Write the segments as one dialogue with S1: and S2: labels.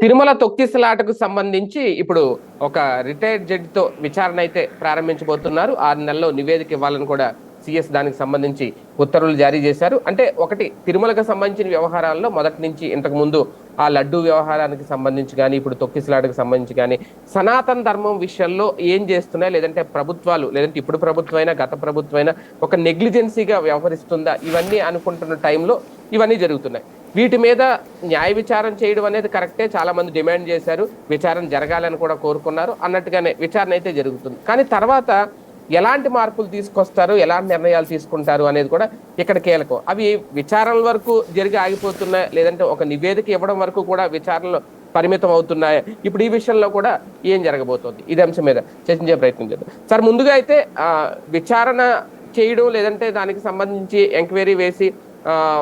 S1: తిరుమల తొక్కిసలాటకు సంబంధించి ఇప్పుడు ఒక రిటైర్డ్ జడ్జితో విచారణ అయితే ప్రారంభించబోతున్నారు. ఆరు నెలల్లో నివేదిక ఇవ్వాలని కూడా సిఎస్ దానికి సంబంధించి ఉత్తర్వులు జారీ చేశారు. అంటే ఒకటి తిరుమలకు సంబంధించిన వ్యవహారాల్లో మొదటి నుంచి ఇంతకు ముందు ఆ లడ్డు వ్యవహారానికి సంబంధించి కానీ ఇప్పుడు తొక్కిసలాటకు సంబంధించి కానీ సనాతన ధర్మం విషయంలో ఏం చేస్తున్నాయి? లేదంటే ప్రభుత్వాలు లేదంటే ఇప్పుడు ప్రభుత్వమైనా గత ప్రభుత్వమైనా ఒక నెగ్లిజెన్సీగా వ్యవహరిస్తుందా? ఇవన్నీ అనుకుంటున్న టైంలో ఇవన్నీ జరుగుతున్నాయి. వీటి మీద న్యాయ విచారం చేయడం అనేది కరెక్టే. చాలామంది డిమాండ్ చేశారు. విచారణ జరగాలని కూడా కోరుకున్నారు. అన్నట్టుగానే విచారణ అయితే జరుగుతుంది. కానీ తర్వాత ఎలాంటి మార్పులు తీసుకొస్తారు? ఎలాంటి నిర్ణయాలు తీసుకుంటారు అనేది కూడా ఇక్కడ కీలకం. అవి విచారణల వరకు జరిగి ఆగిపోతున్నాయి లేదంటే ఒక నివేదిక ఇవ్వడం వరకు కూడా విచారణలు పరిమితం అవుతున్నాయి? ఇప్పుడు ఈ విషయంలో కూడా ఏం జరగబోతోంది? ఇది అంశం మీద చర్చించే ప్రయత్నం చేద్దాం. సార్ ముందుగా అయితే విచారణ చేయడం లేదంటే దానికి సంబంధించి ఎంక్వైరీ వేసి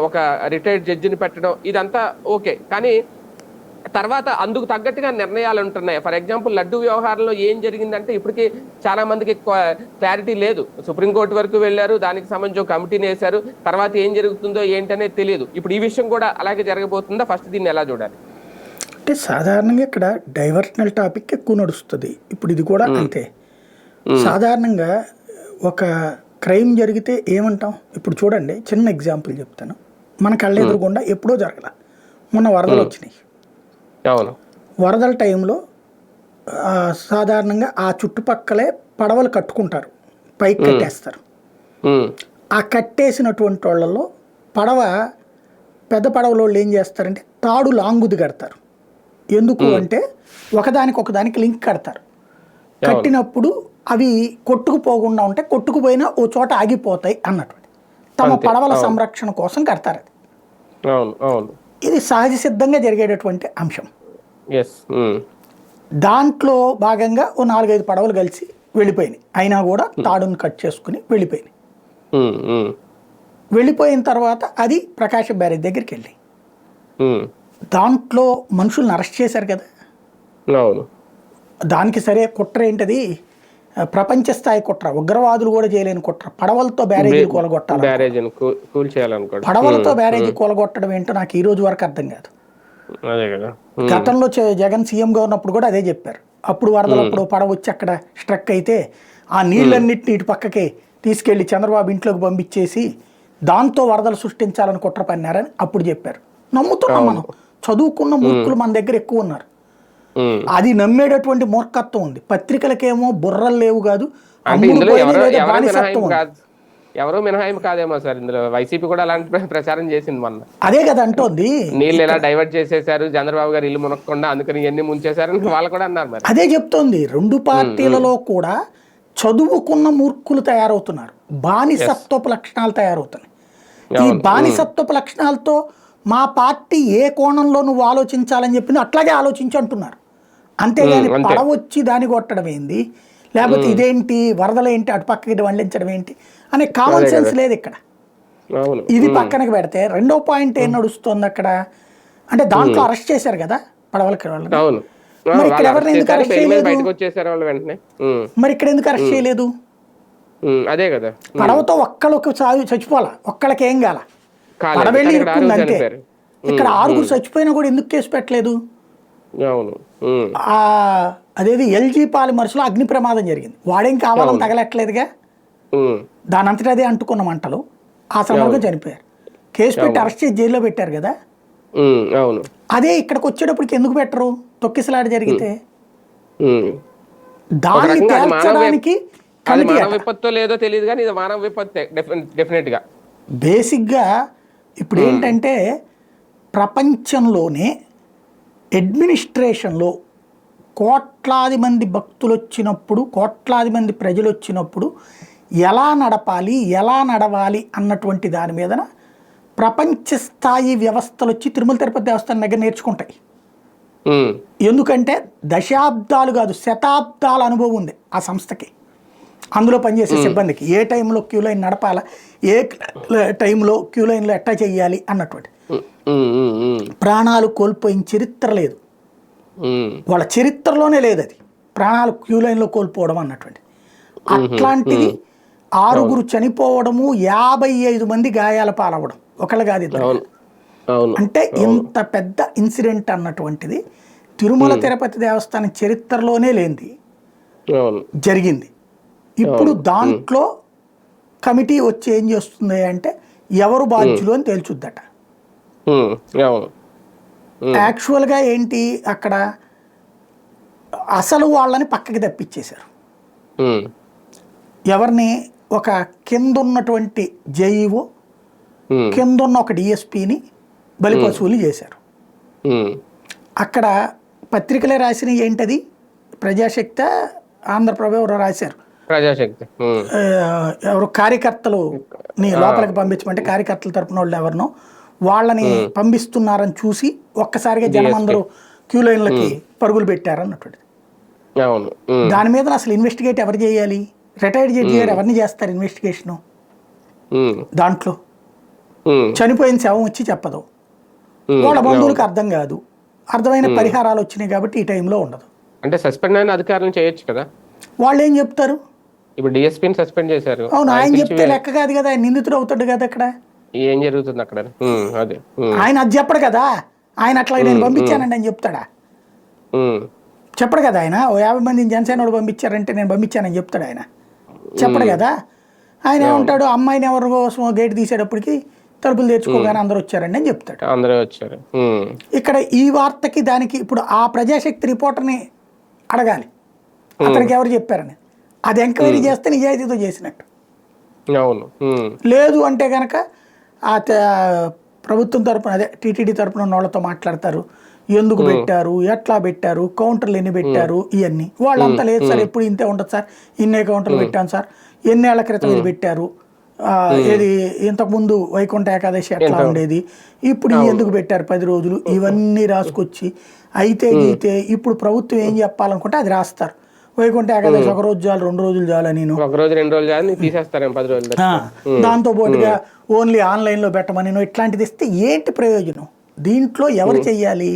S1: ఒక రిటైర్డ్ జడ్జిని పెట్టడం ఇదంతా ఓకే. కానీ తర్వాత అందుకు తగ్గట్టుగా నిర్ణయాలు ఉంటున్నాయి. ఫర్ ఎగ్జాంపుల్ లడ్డు వ్యవహారంలో ఏం జరిగిందంటే ఇప్పటికీ చాలా మందికి క్లారిటీ లేదు. సుప్రీంకోర్టు వరకు వెళ్ళారు దానికి సంబంధించి ఒక కమిటీని వేశారు. తర్వాత ఏం జరుగుతుందో ఏంటనేది తెలియదు. ఇప్పుడు ఈ విషయం కూడా అలాగే జరగబోతుందా? ఫస్ట్ దీన్ని ఎలా చూడాలి?
S2: అంటే సాధారణంగా ఇక్కడ డైవర్షనల్ టాపిక్ ఎక్కువ నడుస్తుంది. ఇప్పుడు ఇది కూడా అంతే. సాధారణంగా ఒక క్రైమ్ జరిగితే ఏమంటాం? ఇప్పుడు చూడండి చిన్న ఎగ్జాంపుల్ చెప్తాను. మన కళ్ళ ఎదురుగుండా ఎప్పుడో జరగల. మొన్న వరదలు వచ్చినాయి. వరదల టైంలో సాధారణంగా ఆ చుట్టుపక్కలే పడవలు కట్టుకుంటారు. పైకి కట్టేస్తారు. ఆ కట్టేసినటువంటి వాళ్ళలో పడవ పెద్ద పడవలో వాళ్ళు ఏం చేస్తారంటే తాడు లాంగుది కడతారు. ఎందుకు అంటే ఒకదానికి ఒకదానికి లింక్ కడతారు. కట్టినప్పుడు అవి కొట్టుకుపోకుండా ఉంటే కొట్టుకుపోయినా ఓ చోట ఆగిపోతాయి అన్నటువంటి తమ పడవల. సంరక్షణ కోసం కడతారు అది. ఇది సహజ సిద్ధంగా జరిగేటటువంటి అంశం.
S1: ఎస్
S2: దాంట్లో భాగంగా ఓ నాలుగైదు పడవలు కలిసి వెళ్ళిపోయినాయి. అయినా కూడా తాడును కట్ చేసుకుని వెళ్ళిపోయినాయి. వెళ్ళిపోయిన తర్వాత అది ప్రకాశం బ్యారేజ్ దగ్గరికి వెళ్ళి. దాంట్లో మనుషుల్ని అరెస్ట్ చేశారు కదా. దానికి సరే కుట్ర ఏంటది? ప్రపంచ స్థాయి కుట్ర ఉగ్రవాదులు కూడా చేయలేని కుట్ర పడవలతో బ్యారేజీ కూలగొట్టాలి?
S1: బ్యారేజ్ కూల్
S2: పడవలతో బ్యారేజీ కూలగొట్టడం ఏంటో నాకు ఈ రోజు వరకు అర్థం కాదు. గతంలో జగన్ సీఎంగా ఉన్నప్పుడు కూడా అదే చెప్పారు. అప్పుడు వరదలప్పుడు పడవ వచ్చి అక్కడ స్ట్రక్ అయితే ఆ నీళ్ళన్నిటిని ఇటు పక్కకి తీసుకెళ్ళి చంద్రబాబు ఇంట్లోకి పంపించేసి దాంతో వరదలు సృష్టించాలని కుట్ర పన్నారని అప్పుడు చెప్పారు. నమ్ముతున్నాం మనం. చదువుకున్న మూర్ఖులు మన దగ్గర ఎక్కువ ఉన్నారు. అది నమ్మేటటువంటి మూర్ఖత్వం ఉంది. పత్రికలకేమో బుర్రలు లేవు కాదు
S1: ఎవరో మినహాయింపు కాదేమో సార్ ఇందులో వైసీపీ కూడా అలాంటి ప్ర- ప్రచారం చేసింది మొన్న.
S2: అదే కదా అంటోంది.
S1: నీళ్ళు ఎలా డైవర్ట్ చేసేశారు? చంద్రబాబు గారు ఇల్లు మునక్కుండా అందుకని ఇవన్నీ ముంచేశారని వాళ్ళు కూడా అన్నారు మరి.
S2: అదే చెప్తోంది. రెండు పార్టీలలో కూడా చదువుకున్న మూర్ఖులు తయారవుతున్నారు. బానిసత్వపు లక్షణాలు తయారవుతున్నాయి. ఈ బానిసత్వపు లక్షణాలతో మా పార్టీ ఏ కోణంలో నువ్వు ఆలోచించాలని చెప్పింది అట్లాగే ఆలోచించి అంటున్నారు. అంతేగాని
S1: అంతే.
S2: పడవ వచ్చి దాన్ని కొట్టడం ఏంది? లేకపోతే ఇదేంటి? వరదలు ఏంటి? అటు పక్కకి వండించడం ఏంటి? అనే కామన్ సెన్స్ లేదు ఇక్కడ. ఇది పక్కనకి పెడితే రెండో పాయింట్ ఏం నడుస్తుంది అక్కడ? అంటే దాంట్లో అరెస్ట్ చేశారు కదా పడవలకి
S1: ఆ,
S2: మరి ఇక్కడ
S1: వాళ్ళు
S2: ఎవరిని ఎందుకు
S1: మీద
S2: చేయలేదు?
S1: వాళ్ళు
S2: మరి ఇక్కడ ఎందుకు అరెస్ట్ చేయలేదు?
S1: అదే కదా.
S2: పడవతో ఒక్కళ్ళొక చావి చచ్చిపోలా ఒక్కళ్ళకి ఏం కాల. పడవెళ్ళి ఇరుక్కుంది అంతే. ఇక్కడ ఆరుగురు చచ్చిపోయినా కూడా ఎందుకు కేసు పెట్టలేదు?
S1: అవును.
S2: అదేది ఎల్జీ పాలిమర్స్లో అగ్ని ప్రమాదం జరిగింది. వాడేం కావాలని తగలట్లేదుగా?
S1: ఉమ్,
S2: దాని అంతటా అదే అంటుకున్న మంటలు. ఆ సమయంలో చనిపోయారు కేసు పెట్టి అరెస్ట్ చేసి జైల్లో పెట్టారు కదా?
S1: అవును.
S2: అదే ఇక్కడికి వచ్చేటప్పటికి ఎందుకు పెట్టరు? తొక్కిసలాట జరిగితే. దాన్ని తేల్చడానికి.
S1: విపత్తు లేదో తెలియదు కానీ ఇది మానవ విపత్తే డెఫినెట్గా
S2: బేసిక్గా ఇప్పుడు ఏంటంటే ప్రపంచంలోనే అడ్మినిస్ట్రేషన్లో కోట్లాది మంది భక్తులు వచ్చినప్పుడు కోట్లాది మంది ప్రజలు వచ్చినప్పుడు ఎలా నడపాలి ఎలా నడవాలి అన్నటువంటి దాని మీదన ప్రపంచ స్థాయి వ్యవస్థలు వచ్చి తిరుమల తిరుపతి దేవస్థానం దగ్గర నేర్చుకుంటాయి. ఎందుకంటే దశాబ్దాలు కాదు శతాబ్దాల అనుభవం ఉంది ఆ సంస్థకి. అందులో పనిచేసే సిబ్బందికి ఏ టైంలో క్యూ లైన్ నడపాలా ఏ టైంలో క్యూ లైన్లో ఎట్టా చెయ్యాలి అన్నటువంటి. ప్రాణాలు కోల్పోయిన చరిత్ర లేదు. వాళ్ళ చరిత్రలోనే లేదు అది ప్రాణాలు క్యూ లైన్లో కోల్పోవడం అన్నటువంటి. అట్లాంటిది ఆరుగురు చనిపోవడము యాభై ఐదు మంది గాయాల పాలవడం ఒకళ్ళు కాదు ఇద్దరు. అంటే ఇంత పెద్ద ఇన్సిడెంట్ అన్నటువంటిది తిరుమల తిరుపతి దేవస్థానం చరిత్రలోనే లేనిది. జరిగింది. ఇప్పుడు దాంట్లో కమిటీ వచ్చి ఏం చేస్తుంది అంటే ఎవరు బాధ్యులు అని తేల్చుద్దట. యాక్చువల్గా ఏంటి? అక్కడ అసలు వాళ్ళని పక్కకి తప్పించేశారు ఎవరిని? ఒక కింద ఉన్నటువంటి జేఈఓ కింద ఉన్న ఒక డిఎస్పిని బలిపశువులు చేశారు. అక్కడ పత్రికలే రాసిన ఏంటది? ప్రజాశక్త ఆంధ్రప్రభ ఎవరో రాశారు.
S1: ప్రజాశక్తి.
S2: ఎవరు? కార్యకర్తలు నీ లోపలికి పంపించమంటే కార్యకర్తల తరపున వాళ్ళు ఎవరినో వాళ్ళని పంపిస్తున్నారని చూసి ఒక్కసారిగా జనం అందరూ క్యూ లైన్లకి పరుగులు పెట్టారు
S1: ఉమ్,
S2: దాని మీద అసలు ఇన్వెస్టిగేట్ ఎవరు చేయాలి? రిటైర్డ్ జడ్జి గారు ఎవరిని చేస్తారు ఇన్వెస్టిగేషను దాంట్లో. చనిపోయిన శవం వచ్చి చెప్పదు. వాళ్ళ బంధువులకు అర్థం కాదు. అర్థమైన పరిహారాలు వచ్చినాయి కాబట్టి ఈ టైంలో ఉండదు.
S1: అంటే సస్పెండ్ అయిన అధికారులను చేయొచ్చు కదా?
S2: వాళ్ళు ఏం చెప్తారు?
S1: ఇప్పుడు డిఎస్పీని సస్పెండ్ చేశారు.
S2: అవును ఆయన
S1: ఆయన
S2: చెప్తే లెక్క కాదు కదా ఆయన నిందితుడు అవుతాడు కదా అక్కడ?
S1: ఏం జరుగుతుంది అక్కడ? అదే.
S2: ఆయన అది చెప్పడు కదా. ఆయన అట్లా నేను పంపించానండి అని చెప్తాడా? చెప్పడు కదా ఆయన. ఓ యాభై మందిని జనసేన వాడు పంపించారంటే నేను పంపించానని చెప్తాడు ఆయన. చెప్పడు కదా. ఆయన ఏమంటాడు? అమ్మాయిని ఎవరి కోసం గేట్ తీసేటప్పటికి తలుపులు తెచ్చుకోగానే అందరూ వచ్చారండి అని చెప్తాడు.
S1: అందరూ వచ్చారు.
S2: ఇక్కడ ఈ వార్తకి దానికి ఇప్పుడు ఆ ప్రజాశక్తి రిపోర్టర్ని అడగాలి. అతనికి ఎవరు చెప్పారని. అది ఎంక్వైరీ చేస్తే నిజాయితీతో చేసినట్టు.
S1: అవును.
S2: లేదు అంటే కనుక ఆ ప్రభుత్వం తరపున అదే టీటీడీ తరపున ఉన్న వాళ్ళతో మాట్లాడతారు. ఎందుకు పెట్టారు? ఎట్లా పెట్టారు? కౌంటర్లు ఎన్ని పెట్టారు? ఇవన్నీ వాళ్ళంతా లేదు సార్ ఎప్పుడు ఇంతే ఉండదు సార్. ఇన్నే కౌంటర్లు పెట్టాను సార్. ఎన్నేళ్ళ క్రితం ఇది పెట్టారు. ఏది ఇంతకుముందు వైకుంఠ ఏకాదశి ఎట్లా ఉండేది. ఇప్పుడు ఎందుకు పెట్టారు పది రోజులు? ఇవన్నీ రాసుకొచ్చి అయితే గీతే ఇప్పుడు ప్రభుత్వం ఏం చెప్పాలనుకుంటే అది రాస్తారు. వైకుంఠ ఏకాదశి ఒక రోజు చాలు రెండు రోజులు చాలు నేను.
S1: ఒక రోజు రెండు రోజులు కానీ తీసేస్తారేమో పది రోజులు
S2: దాంతో పాటుగా ఓన్లీ ఆన్లైన్లో పెట్టమని ఇట్లాంటిది ఇస్తే ఏంటి ప్రయోజనం? దీంట్లో ఎవరు చెయ్యాలి?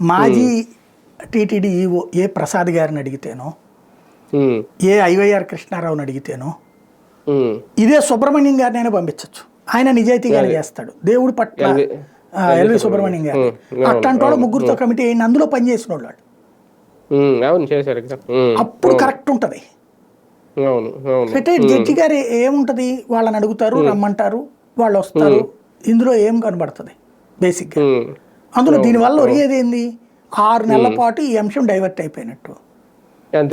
S2: మాజీ టీటీడీ ఈఓ ఏ ప్రసాద్ గారిని అడిగితేనో ఏ ఐవైఆర్ కృష్ణారావుని అడిగితేనో ఇదే సుబ్రహ్మణ్యం గారినైనా పంపించవచ్చు ఆయన నిజాయితీగానే చేస్తాడు. దేవుడి పట్ల
S1: ఎల్వి-
S2: సుబ్రహ్మణ్యం గారు. అట్లాంటి వాళ్ళు ముగ్గురుతో కమిటీ అయింది అందులో పనిచేసిన వాళ్ళు
S1: అవును చేశారు
S2: అప్పుడు కరెక్ట్ ఉంటుంది. రిటైర్డ్ జడ్జి గారు ఏముంటది? వాళ్ళని అడుగుతారు రమ్మంటారు వాళ్ళు వస్తారు. ఇందులో ఏం కనబడుతుంది? బేసిక్గా అందులో దీనివల్ల ఒరిగేది ఏంది? ఆరు నెలల పాటు ఈ అంశం డైవర్ట్ అయిపోయినట్టు.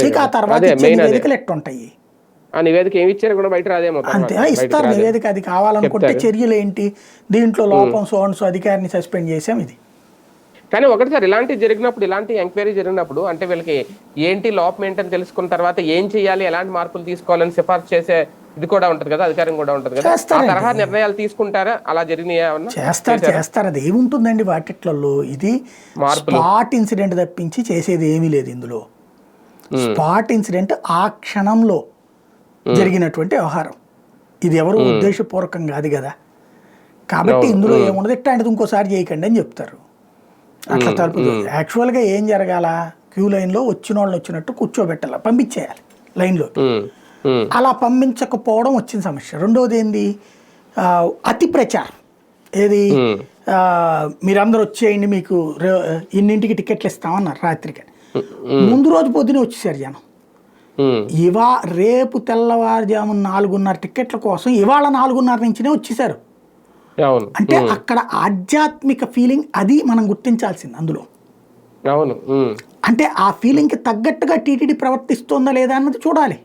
S2: ఇక ఆ తర్వాత నివేదికలు ఎట్టుంటాయి?
S1: ఆ నివేదిక ఏమి ఇచ్చారు కూడా బయట రాదేమో.
S2: అంతే ఇస్తారు. నివేదిక అది కావాలనుకుంటే చర్యలు ఏంటి దీంట్లో లోపం సోన్స్ అధికారిని సస్పెండ్ చేసాం ఇది.
S1: కానీ ఒకటి సార్ ఇలాంటి జరిగినప్పుడు ఇలాంటి ఎంక్వైరీ జరిగినప్పుడు అంటే వీళ్ళకి ఏంటి లోపం ఏంటని తెలుసుకున్న తర్వాత ఏం చేయాలి ఎలాంటి మార్పులు తీసుకోవాలని సిఫార్సు చేసే ఇది కూడా ఉంటది కదా అధికారం కూడా ఉంటది కదా. ఆ. తరహా నిర్ణయాలు తీసుకుంటారా? అలా జరిగినాయా?
S2: చేస్తారు చేస్తారు. అది ఏముంటుందండి వాటిట్లలో? ఇది. స్పాట్ ఇన్సిడెంట్ తప్పించి చేసేది ఏమీ లేదు ఇందులో. స్పాట్ ఇన్సిడెంట్ ఆ క్షణంలో జరిగినటువంటి వ్యవహారం. ఇది ఎవరు ఉద్దేశపూర్వకం కాదు కదా. కాబట్టి ఇందులో ఏముండదు ఇట్లాంటిది ఇంకోసారి చేయకండి అని చెప్తారు. అట్లా తలుపు యాక్చువల్గా ఏం జరగాల? క్యూ లైన్లో వచ్చిన వాళ్ళని వచ్చినట్టు కూర్చోబెట్టాలి? పంపించేయాలి లైన్లో అలా పంపించకపోవడం వచ్చిన సమస్య. రెండోది ఏంది? అతి ప్రచారం. ఏది? మీరందరూ వచ్చేయండి మీకు ఇన్నింటికి టికెట్లు ఇస్తామన్నారు రాత్రికి. ముందు రోజు పొద్దునే వచ్చేసారు జనం. ఇవా రేపు తెల్లవారుజామున నాలుగున్నర టికెట్ల కోసం ఇవాళ నాలుగున్నర నుంచినే వచ్చేసారు. అంటే అక్కడ ఆధ్యాత్మిక ఫీలింగ్ అది మనం గుర్తించాల్సింది అందులో.
S1: అవును.
S2: అంటే ఆ ఫీలింగ్కి తగ్గట్టుగా టీటీడీ ప్రవర్తిస్తోందా లేదా అన్నది చూడాలి.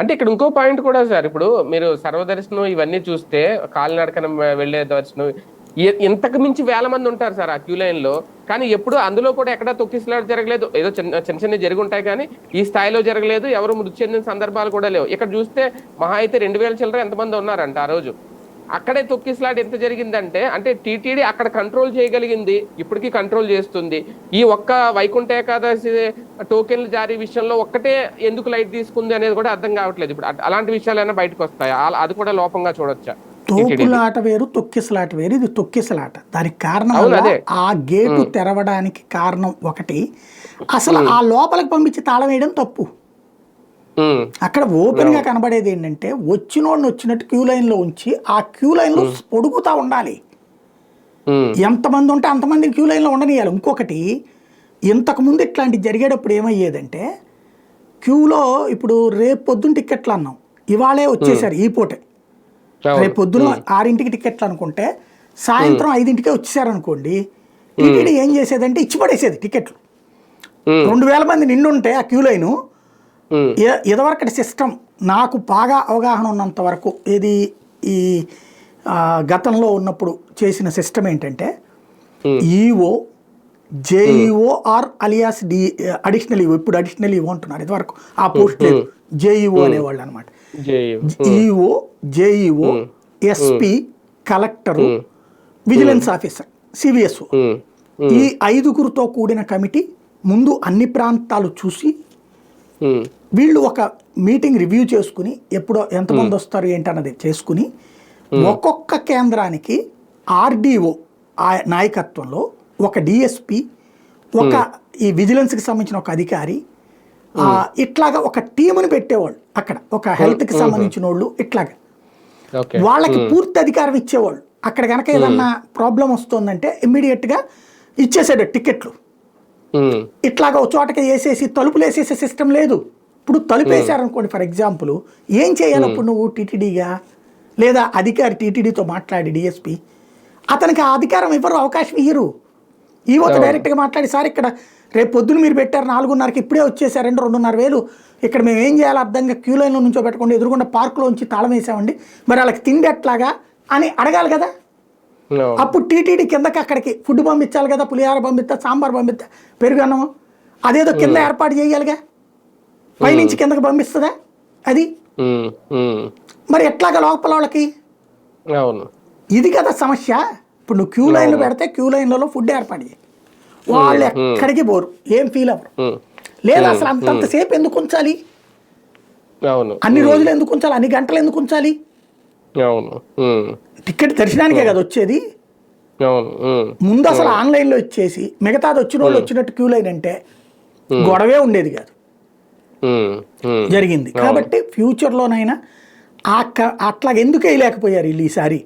S1: అంటే ఇక్కడ ఇంకో పాయింట్ కూడా సార్ ఇప్పుడు మీరు సర్వదర్శనం ఇవన్నీ చూస్తే కాలినడకన వెళ్ళే దర్శనం ఇంతకు మించి వేల మంది ఉంటారు సార్ ఆ క్యూ లైన్లో కానీ ఎప్పుడు అందులో కూడా ఎక్కడ తొక్కిసలాట జరగలేదు. ఏదో చిన్న చిన్న చిన్న జరిగి ఉంటాయి కానీ ఈ స్థాయిలో జరగలేదు. ఎవరు మృతి చెందిన సందర్భాలు కూడా లేవు. ఇక్కడ చూస్తే మహా అయితే రెండు వేల చిల్లర ఎంతమంది ఉన్నారంట ఆ రోజు. అక్కడే తొక్కిసలాట ఎంత జరిగిందంటే అంటే టీటీడీ అక్కడ కంట్రోల్ చేయగలిగింది ఇప్పటికీ కంట్రోల్ చేస్తుంది. ఈ ఒక్క వైకుంఠ ఏకాదశి టోకెన్లు జారీ విషయంలో ఒక్కటే ఎందుకు లైట్ తీసుకుంది అనేది కూడా అర్థం కావట్లేదు. ఇప్పుడు అలాంటి విషయాలైనా బయటకు వస్తాయి? అది కూడా లోపంగా చూడొచ్చా?
S2: తోపులాట వేరు తొక్కిసలాట వేరు ఇది తొక్కిసలాట దానికి కారణం. ఆ గేటు తెరవడానికి కారణం ఒకటి. అసలు ఆ లోపలికి పంపించి తాళం వేయడం తప్పు. అక్కడ ఓపెన్గా కనబడేది ఏంటంటే వచ్చినోడిని వచ్చినట్టు క్యూ లైన్లో ఉంచి ఆ క్యూ లైన్లో పొడుగుతా ఉండాలి. ఎంతమంది ఉంటే అంతమందిని క్యూ లైన్లో ఉండనియాలి. ఇంకొకటి ఇంతకుముందు ఇట్లాంటి జరిగేటప్పుడు ఏమయ్యేదంటే క్యూలో ఇప్పుడు రేపు పొద్దున్న టికెట్లు అన్నాం. ఇవాళే వచ్చేసారు ఈ పూటే. రేపు పొద్దున ఆరింటికి టికెట్లు అనుకుంటే సాయంత్రం ఐదింటికే వచ్చేసారు అనుకోండి టీటీడీ ఏం చేసేదంటే ఇచ్చి పడేసేది టికెట్లు రెండు వేల మంది నిండుంటే ఆ క్యూ లైను ఇదివరకటి సిస్టమ్ నాకు బాగా అవగాహన ఉన్నంత వరకు ఇది ఈ గతంలో ఉన్నప్పుడు చేసిన సిస్టమ్ ఏంటంటే. EO JEO R alias D additional EO ఇప్పుడు అడిషనల్ ఈఓ అంటున్నారు ఇదివరకు. ఆ పోస్ట్ లేదు. జేఈఓ అనేవాళ్ళు అనమాట. EO JEO SP collector vigilance officer CVSO.
S1: Um,
S2: ఈ ఐదుగురితో కూడిన కమిటీ ముందు అన్ని ప్రాంతాలు చూసి వీళ్ళు ఒక మీటింగ్ రివ్యూ చేసుకుని ఎప్పుడో ఎంతమంది వస్తారు ఏంటన్నది చేసుకుని ఒక్కొక్క కేంద్రానికి ఆర్డీఓ ఆ నాయకత్వంలో ఒక డిఎస్పి ఒక ఈ విజిలెన్స్కి సంబంధించిన ఒక అధికారి ఇట్లాగా ఒక టీముని పెట్టేవాళ్ళు అక్కడ. ఒక హెల్త్కి సంబంధించిన వాళ్ళు ఇట్లాగా. వాళ్ళకి పూర్తి అధికారం ఇచ్చేవాళ్ళు. అక్కడ కనుక ఏదన్నా ప్రాబ్లం వస్తుందంటే ఇమ్మీడియట్గా ఇచ్చేసాడు టికెట్లు ఇట్లాగా ఒక చోటకి వేసేసి తలుపులు వేసేసే సిస్టమ్ లేదు. ఇప్పుడు తలుపు వేసారనుకోండి ఫర్ ఎగ్జాంపుల్ ఏం చేయాలి అప్పుడు నువ్వు టీటీడీగా? లేదా అధికారి టీటీడీతో మాట్లాడి డిఎస్పి. అతనికి ఆ అధికారం ఇవ్వరు అవకాశం ఇయ్యరు. ఈవోతో డైరెక్ట్గా మాట్లాడి సార్ ఇక్కడ రేపు పొద్దున మీరు పెట్టారు నాలుగున్నరకి ఇప్పుడే వచ్చేసారండి రెండున్నర వేలు. ఇక్కడ మేము ఏం చేయాలి అర్థంగా క్యూ లైన్లో నుంచో పెట్టకుండా ఎదురుకుండా పార్కులోంచి తాళం వేసామండి. మరి వాళ్ళకి తిండి ఎట్లాగా? అని అడగాలి కదా. అప్పుడు టీటీడీ కిందకి అక్కడికి ఫుడ్ పంపించాలి కదా పులిహార పంపిస్తా సాంబార్ పంపిస్తా పెరుగు అన్నం అదేదో కింద ఏర్పాటు చేయాలిగా. పైనుంచి కిందకి పంపిస్తుందా? అది? మరి ఎట్లాగా లోపల వాళ్ళకి?
S1: అవును.
S2: ఇది కదా సమస్య. ఇప్పుడు నువ్వు క్యూ లైన్లు పెడితే క్యూ లైన్లలో ఫుడ్ ఏర్పాటు చేయి. వాళ్ళు ఎక్కడికి పోరు. ఏం ఫీల్ అవ్వరు. లేదా అసలు అంతంతసేపు ఎందుకు ఉంచాలి?
S1: అవును.
S2: అన్ని రోజులు ఎందుకు ఉంచాలి? అన్ని గంటలు ఎందుకు ఉంచాలి?
S1: అవును.
S2: టికెట్ దర్శనానికే కదా వచ్చేది. ముందు అసలు ఆన్లైన్లో ఇచ్చేసి మిగతాది వచ్చిన వాళ్ళు వచ్చినట్టు క్యూ లైన్ అంటే గొడవే ఉండేది కాదు. జరిగింది. కాబట్టి ఫ్యూచర్లోనైనా ఆ క- అట్లా ఎందుకు వేయలేకపోయారు వీళ్ళు ఈసారి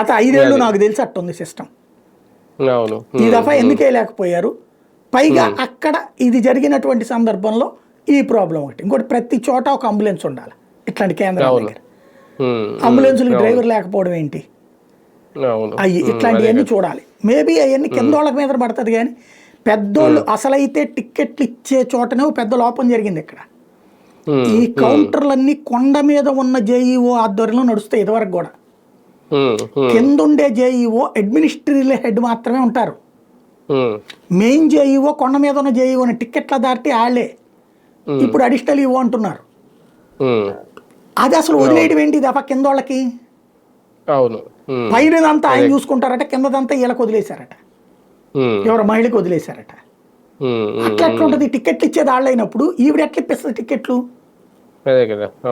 S2: గత ఐదేళ్ళు నాకు తెలిసి అట్టుంది సిస్టమ్. ఈ దఫా ఎందుకు వేయలేకపోయారు? పైగా అక్కడ ఇది జరిగినటువంటి సందర్భంలో ఈ ప్రాబ్లం ఒకటి. ఇంకోటి ప్రతి చోట ఒక అంబులెన్స్ ఉండాలి ఇట్లాంటి కేంద్రాల. దగ్గర.
S1: ఉమ్,
S2: అంబులెన్స్కి డ్రైవర్ లేకపోవడం ఏంటి? అవి ఇట్లాంటివన్నీ చూడాలి. మేబీ అవన్నీ కింద వాళ్ళ మీద పడుతుంది కానీ పెద్దోళ్ళు అసలైతే టిక్కెట్లు ఇచ్చే చోటనే పెద్ద లోపం జరిగింది ఇక్కడ. ఈ కౌంటర్లన్నీ కొండ మీద ఉన్న జేఈఓ ఆధ్వర్యంలో నడుస్తాయి ఇదివరకు కూడా.
S1: ఉమ్, ఉమ్,
S2: కింద ఉండే జేఈఓ అడ్మినిస్ట్రేటివ్ హెడ్ మాత్రమే ఉంటారు. మెయిన్ జేఈఓ కొండ మీద ఉన్న జేఈఓ అని టిక్కెట్ల దాటి వాళ్ళే ఇప్పుడు అడిషనల్ ఈఓ అంటున్నారు. అది అసలు వదిలేయడం ఏంటి దఫా కింద వాళ్ళకి
S1: అవును.
S2: పైనదంతా ఆయన చూసుకుంటారట కిందదంతా వీళ్ళకి వదిలేశారట. ఎవరో మహిళకి వదిలేశారట.
S1: ఉమ్, ఉమ్,
S2: అట్లా ఎట్లా ఉంటుంది? టికెట్లు ఇచ్చేది వాళ్ళు అయినప్పుడు ఈవిడ ఎట్లా ఇప్పిస్తుంది టికెట్లు?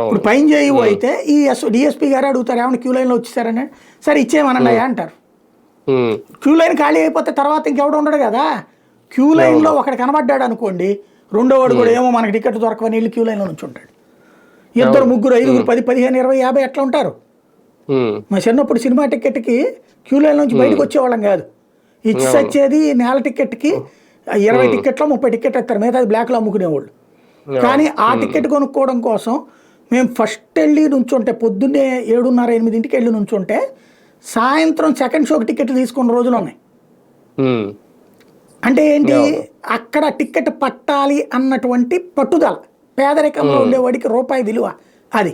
S2: ఇప్పుడు పైన జేఈఓ అయితే ఈ ఎస్ డిఎస్పీ గారు అడుగుతారు ఏమన్నా క్యూ లైన్లో వచ్చేసారని? సరే ఇచ్చేయమనండి అయ్యా అంటారు. క్యూ లైన్ ఖాళీ అయిపోతే తర్వాత ఇంకెవడు ఉండడు కదా? క్యూ లైన్లో ఒకడు కనబడ్డాడు అనుకోండి రెండో వాడు కూడా ఏమో మనకి టికెట్ దొరకవని వెళ్ళి క్యూ లైన్లో నుంచి ఉంటాడు. ఇద్దరు ముగ్గురు ఐదుగురు పది పదిహేను ఇరవై యాభై ఎట్లా ఉంటారు. మా చిన్నప్పుడు సినిమా టికెట్కి క్యూ లైన్ నుంచి బయటకు వచ్చేవాళ్ళం కాదు. ఇచ్చి వచ్చేది నేల టికెట్కి ఇరవై టికెట్లో ముప్పై టికెట్ ఇస్తారు మిగతా బ్లాక్లో అమ్ముకునేవాళ్ళు. కానీ ఆ టికెట్ కొనుక్కోవడం కోసం మేము ఫస్ట్ వెళ్ళి నుంచుంటే పొద్దున్నే ఏడున్నర ఎనిమిదింటికి వెళ్ళి నుంచుంటే సాయంత్రం సెకండ్ షోకి టికెట్ తీసుకున్న రోజులు ఉన్నాయి. అంటే ఏంటి? అక్కడ టికెట్ పట్టాలి అన్నటువంటి పట్టుదల. పేదరికంలో ఉండేవాడికి రూపాయి విలువ అది.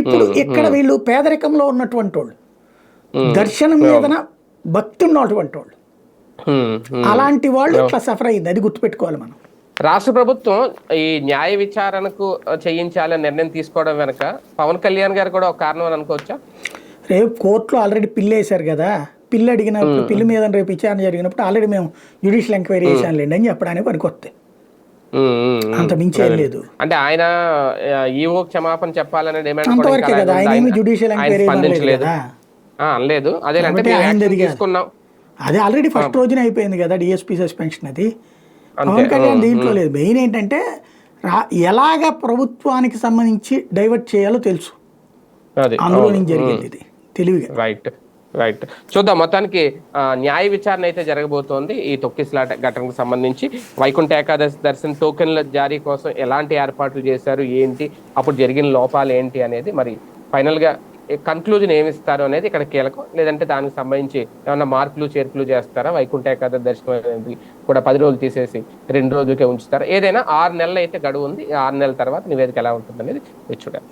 S2: ఇప్పుడు ఇక్కడ వీళ్ళు పేదరికంలో ఉన్నటువంటి వాళ్ళు దర్శనం మీదన భక్తి ఉన్నటువంటి వాళ్ళు. అలాంటి వాళ్ళు ఇట్లా సఫర్ అయింది అది గుర్తుపెట్టుకోవాలి మనం.
S1: రాష్ట్ర ప్రభుత్వం ఈ న్యాయ విచారణకు చేయించాలని నిర్ణయం తీసుకోవడం వెనక పవన్ కళ్యాణ్ గారు కూడా ఒక కారణం అని అనుకోవచ్చా?
S2: రేపు కోర్టులో ఆల్రెడీ పిల్లి వేశారు కదా. పిల్లి అడిగినప్పుడు పిల్లి మీద రేపు విచారణ జరిగినప్పుడు ఆల్రెడీ మేము జ్యుడిషియల్ ఎంక్వైరీ చేశానులేండి అని చెప్పడానికి పనికొస్తాయి. అంత మించి లేదు.
S1: అంటే ఆయన ఈవో క్షమాపణ చెప్పాలనే డిమాండ్
S2: అంతవరకే కదా. ఆయన జ్యుడిషియల్ ఎంక్వైరీ
S1: అనలేదు
S2: అది.
S1: తీసుకున్నాం.
S2: అది ఆల్రెడీ ఫస్ట్ రోజునే అయిపోయింది కదా డిఎస్పీ సస్పెన్షన్ అది. పవన్ కళ్యాణ్ దీంట్లో లేదు. మెయిన్ ఏంటంటే రా ఎలాగ ప్రభుత్వానికి సంబంధించి డైవర్ట్ చేయాలో తెలుసు.
S1: అది.
S2: అందులో నుంచి జరిగింది ఇది. తెలివిగా.
S1: రైట్ రైట్ చూద్దాం. మొత్తానికి న్యాయ విచారణ అయితే జరగబోతోంది. ఈ తొక్కిసలాట ఘటనకు సంబంధించి వైకుంఠ ఏకాదశి దర్శన టోకెన్ల జారీ కోసం ఎలాంటి ఏర్పాట్లు చేశారు? ఏంటి? అప్పుడు జరిగిన లోపాలు ఏంటి అనేది మరి ఫైనల్గా కన్క్లూజన్ ఏమిస్తారు అనేది ఇక్కడ కీలకం. లేదంటే దానికి సంబంధించి ఏమన్నా మార్పులు చేర్పులు చేస్తారా? వైకుంఠ ఏకాదశి దర్శనం అనేది కూడా పది రోజులు తీసేసి రెండు రోజులకే ఉంచుతారా? ఏదైనా ఆరు నెలలు అయితే గడువు ఉంది. ఆరు నెలల తర్వాత నివేదిక ఎలా ఉంటుంది అనేది చూడాలి.